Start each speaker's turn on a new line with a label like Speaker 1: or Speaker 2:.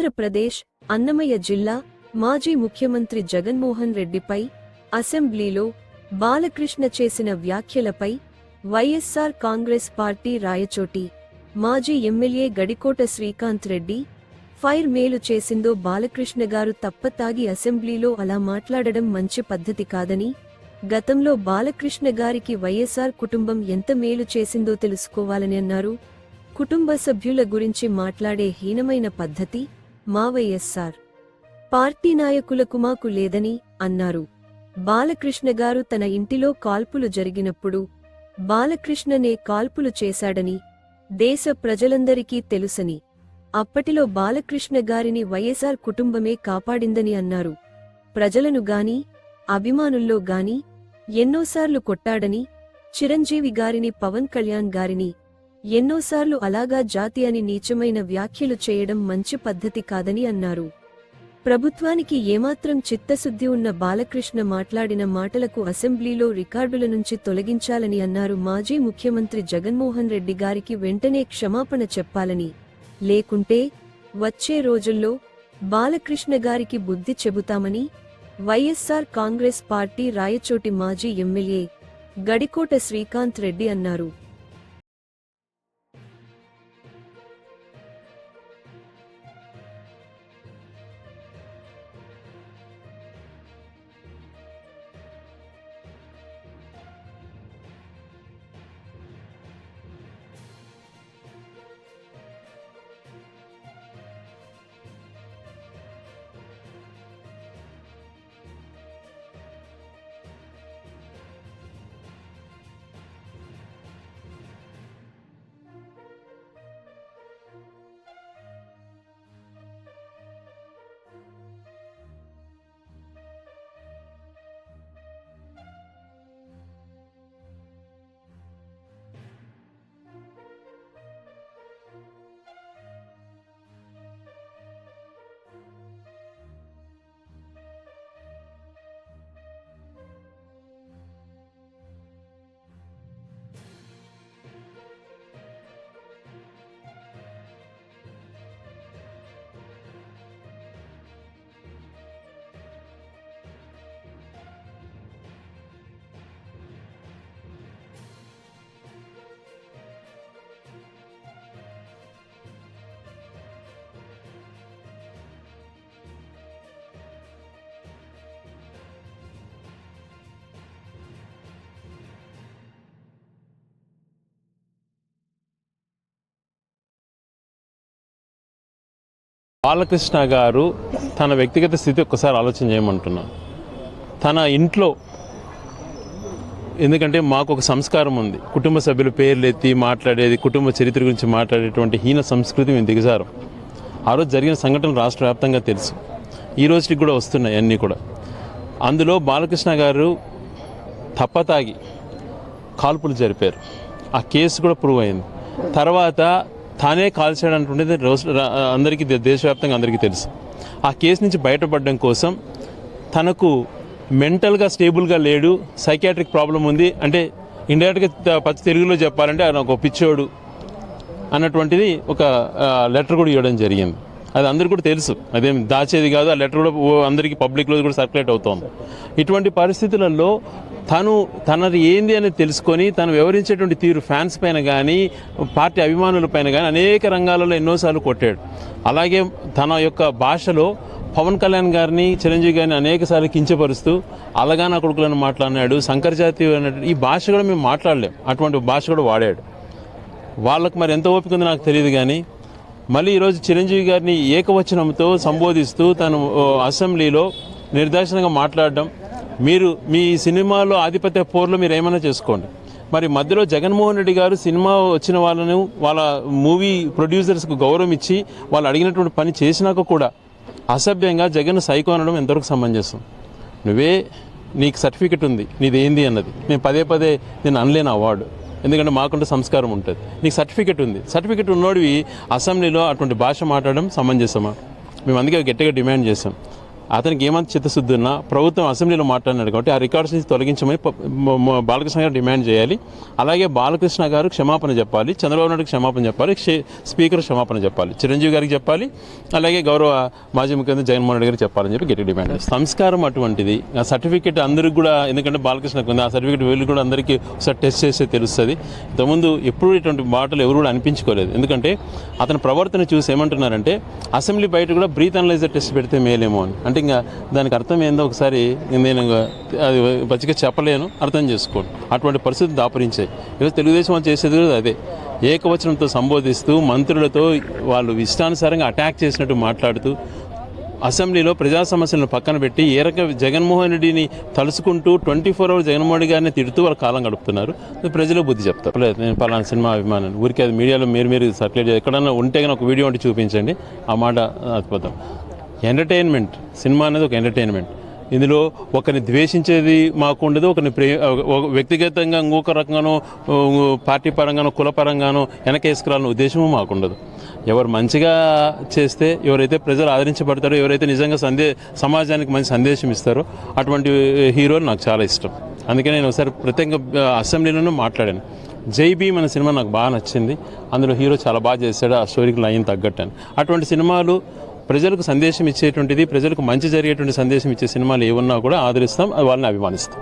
Speaker 1: ఆంధ్రప్రదేశ్ అన్నమయ్య జిల్లా మాజీ ముఖ్యమంత్రి జగన్మోహన్ రెడ్డిపై అసెంబ్లీలో బాలకృష్ణ చేసిన వ్యాఖ్యలపై వైఎస్సార్ కాంగ్రెస్ పార్టీ రాయచోటి మాజీ ఎమ్మెల్యే గడికోట శ్రీకాంత్ రెడ్డి ఫైర్ మేలు చేసిందో బాలకృష్ణ గారు తప్పతాగి అసెంబ్లీలో అలా మాట్లాడడం మంచి పద్ధతి కాదని గతంలో బాలకృష్ణ గారికి వైఎస్సార్ కుటుంబం ఎంత మేలు చేసిందో తెలుసుకోవాలని అన్నారు. కుటుంబ సభ్యుల గురించి మాట్లాడే హీనమైన పద్ధతి మా వైఎస్సార్ పార్టీ నాయకులకు మాకు లేదని అన్నారు. బాలకృష్ణ గారు తన ఇంటిలో కాల్పులు జరిగినప్పుడు బాలకృష్ణనే కాల్పులు చేశాడని దేశ ప్రజలందరికీ తెలుసని అప్పటిలో బాలకృష్ణ గారిని వైఎస్ఆర్ కుటుంబమే కాపాడిందని అన్నారు. ప్రజలను గాని అభిమానుల్లో గాని ఎన్నోసార్లు కొట్టాడని చిరంజీవి గారిని పవన్ కళ్యాణ్ గారిని ఎన్నోసార్లు అలాగా జాతి అని నీచమైన వ్యాఖ్యలు చేయడం మంచి పద్ధతి కాదని అన్నారు. ప్రభుత్వానికి ఏమాత్రం చిత్తశుద్ధి ఉన్న బాలకృష్ణ మాట్లాడిన మాటలకు అసెంబ్లీలో రికార్డుల నుంచి తొలగించాలని అన్నారు మాజీ ముఖ్యమంత్రి జగన్మోహన్ రెడ్డి గారికి వెంటనే క్షమాపణ చెప్పాలని. లేకుంటే వచ్చే రోజుల్లో బాలకృష్ణ గారికి బుద్ధి చెబుతామని వైఎస్సార్ కాంగ్రెస్ పార్టీ రాయచోటి మాజీ ఎమ్మెల్యే గడికోట శ్రీకాంత్ రెడ్డి అన్నారు.
Speaker 2: బాలకృష్ణ గారు తన వ్యక్తిగత స్థితి ఒక్కసారి ఆలోచన చేయమంటున్నాను తన ఇంట్లో ఎందుకంటే మాకు ఒక సంస్కారం ఉంది. కుటుంబ సభ్యుల పేర్లు ఎత్తి మాట్లాడేది కుటుంబ చరిత్ర గురించి మాట్లాడేటువంటి హీన సంస్కృతి మేము దిగజారం. ఆ రోజు జరిగిన సంఘటనలు రాష్ట్ర వ్యాప్తంగా తెలుసు. ఈ రోజుకి కూడా వస్తున్నాయి అన్నీ కూడా. అందులో బాలకృష్ణ గారు తప్పతాగి కాల్పులు జరిపారు. ఆ కేసు కూడా ప్రూవ్ అయింది. తర్వాత తానే కాల్చాడు అంటుండేది రోజు అందరికీ దేశవ్యాప్తంగా అందరికీ తెలుసు. ఆ కేసు నుంచి బయటపడడం కోసం తనకు మెంటల్గా స్టేబుల్గా లేడు సైకాట్రిక్ ప్రాబ్లం ఉంది. అంటే ఇండైరెక్ట్గా పచ్చి తెలుగులో చెప్పాలంటే ఆయన ఒక పిచ్చోడు అన్నటువంటిది ఒక లెటర్ కూడా ఇవ్వడం జరిగింది. అది అందరికీ కూడా తెలుసు. అదేం దాచేది కాదు ఆ లెటర్ కూడా అందరికీ పబ్లిక్లో కూడా సర్క్యులేట్ అవుతోంది. ఇటువంటి పరిస్థితులలో తను తనది ఏంది అనేది తెలుసుకొని తను వివరించేటువంటి తీరు ఫ్యాన్స్ పైన కానీ పార్టీ అభిమానుల పైన కానీ అనేక రంగాలలో ఎన్నోసార్లు కొట్టాడు. అలాగే తన యొక్క భాషలో పవన్ కళ్యాణ్ గారిని చిరంజీవి గారిని అనేకసార్లు కించపరుస్తూ అలగాన కొడుకులను మాట్లాడినాడు. శంకరజాతి అన్నట్టు ఈ భాష కూడా మేము మాట్లాడలేం. అటువంటి భాష కూడా వాడాడు. వాళ్ళకు మరి ఎంత ఓపిక ఉందో నాకు తెలియదు కానీ మళ్ళీ ఈరోజు చిరంజీవి గారిని ఏకవచనంతో సంబోధిస్తూ తను అసెంబ్లీలో నిర్దేశనంగా మాట్లాడడం మీరు మీ సినిమాలో ఆధిపత్య పోర్లో మీరు ఏమైనా చేసుకోండి. మరి మధ్యలో జగన్మోహన్ రెడ్డి గారు సినిమా వచ్చిన వాళ్ళను వాళ్ళ మూవీ ప్రొడ్యూసర్స్కు గౌరవం ఇచ్చి వాళ్ళు అడిగినటువంటి పని చేసినాక కూడా అసభ్యంగా జగన్ సైకో అనడం ఎంతవరకు సమంజసం? నువ్వే నీకు సర్టిఫికెట్ ఉంది నీది ఏంది అన్నది. నేను పదే పదే నేను అనలేను అవార్డు. ఎందుకంటే మాకుంటే సంస్కారం ఉంటుంది. నీకు సర్టిఫికెట్ ఉంది. సర్టిఫికెట్ ఉన్నోడివి అసెంబ్లీలో అటువంటి భాష మాట్లాడడం సమంజసమా? మేము అందుకే గట్టిగా డిమాండ్ చేసాం అతనికి ఏమంత చిత్తశుద్ధి ఉన్నా ప్రభుత్వం అసెంబ్లీలో మాట్లాడినాడు కాబట్టి ఆ రికార్డ్స్ నుంచి తొలగించమని బాలకృష్ణ గారు డిమాండ్ చేయాలి. అలాగే బాలకృష్ణ గారు క్షమాపణ చెప్పాలి. చంద్రబాబు నాయుడు క్షమాపణ చెప్పాలి. క్షే- స్పీకర్ క్షమాపణ చెప్పాలి. చిరంజీవి గారికి చెప్పాలి. అలాగే గౌరవ మాజీ ముఖ్యమంత్రి జగన్మోహన్ రెడ్డి గారికి చెప్పాలని చెప్పి గట్టి డిమాండ్ సంస్కారం అటువంటిది. ఆ సర్టిఫికేట్ అందరికి కూడా ఎందుకంటే బాలకృష్ణకు ఉంది. ఆ సర్టిఫికేట్ వీళ్ళు కూడా అందరికీ ఒకసారి టెస్ట్ చేస్తే తెలుస్తుంది. ఇంతకుముందు ఎప్పుడు ఇటువంటి మాటలు ఎవరు కూడా అనిపించుకోలేదు. ఎందుకంటే అతని ప్రవర్తన చూసి ఏమంటున్నారంటే అసెంబ్లీ బయట కూడా బ్రీత్ అనలైజర్ టెస్ట్ పెడితే మేలేమో అని. అంటే ఇంకా దానికి అర్థం ఏందో ఒకసారి నేను అది పచ్చిగా చెప్పలేను అర్థం చేసుకోండి. అటువంటి పరిస్థితి దాపరించాయి. ఈరోజు తెలుగుదేశం వాళ్ళు చేసేది కూడా అదే. ఏకవచనంతో సంబోధిస్తూ మంత్రులతో వాళ్ళు ఇష్టానుసారంగా అటాక్ చేసినట్టు మాట్లాడుతూ అసెంబ్లీలో ప్రజా సమస్యలను పక్కన పెట్టి ఏ రక జగన్మోహన్ రెడ్డిని తలుసుకుంటూ twenty four hours Jaganmohan Reddy గారిని తిడుతూ వాళ్ళ కాలం గడుపుతున్నారు. ప్రజలు బుద్ధి చెప్తారు. లేదు నేను పలానా సినిమా అభిమానులు ఊరికే అది మీడియాలో మీరు మీరు సర్క్యులేట్ చేయాలి ఎక్కడన్నా ఉంటే కానీ ఒక వీడియో ఉంటే చూపించండి. ఆ మాట అద్భుతం ఎంటర్టైన్మెంట్ సినిమా అనేది ఒక ఎంటర్టైన్మెంట్. ఇందులో ఒకరిని ద్వేషించేది మాకు ఉండదు ఒకరిని ప్రే ఒక వ్యక్తిగతంగా ఇంకొక రకంగానో పార్టీ పరంగానో కులపరంగానో వెనకేసుకురాలని ఉద్దేశము మాకు ఉండదు. ఎవరు మంచిగా చేస్తే ఎవరైతే ప్రజలు ఆదరించబడతారో ఎవరైతే నిజంగా సందే సమాజానికి మంచి సందేశం ఇస్తారో అటువంటి హీరోలు నాకు చాలా ఇష్టం. అందుకే నేను ఒకసారి ప్రత్యేకంగా అసెంబ్లీలోనూ మాట్లాడాను. జై భీమ్ అనే సినిమా నాకు బాగా నచ్చింది. అందులో హీరో చాలా బాగా చేశాడు ఆ స్టోరీకి లైన్ తగ్గట్టు అని. అటువంటి సినిమాలు ప్రజలకు సందేశం ఇచ్చేటువంటిది ప్రజలకు మంచి జరిగేటువంటి సందేశం ఇచ్చే సినిమాలు ఏమున్నా కూడా ఆదరిస్తాం వాళ్ళని అభిమానిస్తాం.